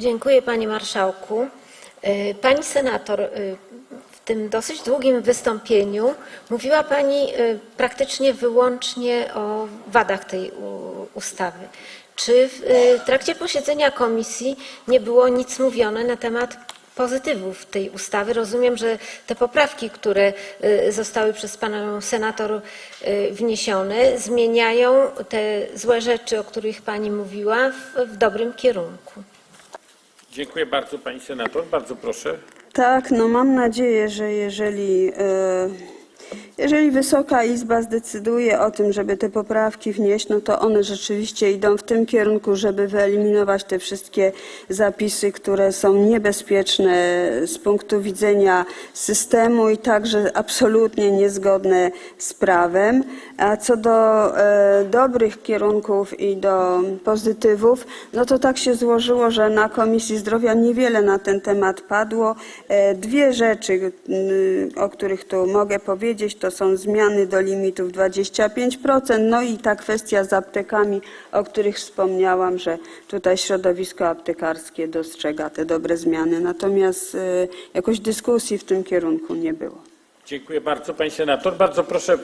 Dziękuję Panie Marszałku. Y, Pani Senator, y, w tym dosyć długim wystąpieniu mówiła Pani y, praktycznie wyłącznie o wadach tej ustawy. Czy w trakcie posiedzenia komisji nie było nic mówione na temat pozytywów tej ustawy? Rozumiem, że te poprawki, które zostały przez Panią Senator wniesione, zmieniają te złe rzeczy, o których Pani mówiła, w dobrym kierunku. Dziękuję bardzo pani senator. Bardzo proszę. Tak, no mam nadzieję, że jeżeli, e, jeżeli Wysoka Izba zdecyduje o tym, żeby te poprawki wnieść, no to one rzeczywiście idą w tym kierunku, żeby wyeliminować te wszystkie zapisy, które są niebezpieczne z punktu widzenia systemu i także absolutnie niezgodne z prawem. A co do e, dobrych kierunków i do pozytywów, no to tak się złożyło, że na Komisji Zdrowia niewiele na ten temat padło. E, Dwie rzeczy, o których tu mogę powiedzieć, to są zmiany do limitów 25%, no i ta kwestia z aptekami, o których wspomniałam, że tutaj środowisko aptekarskie dostrzega te dobre zmiany. Natomiast e, jakoś dyskusji w tym kierunku nie było. Dziękuję bardzo pani senator. Bardzo proszę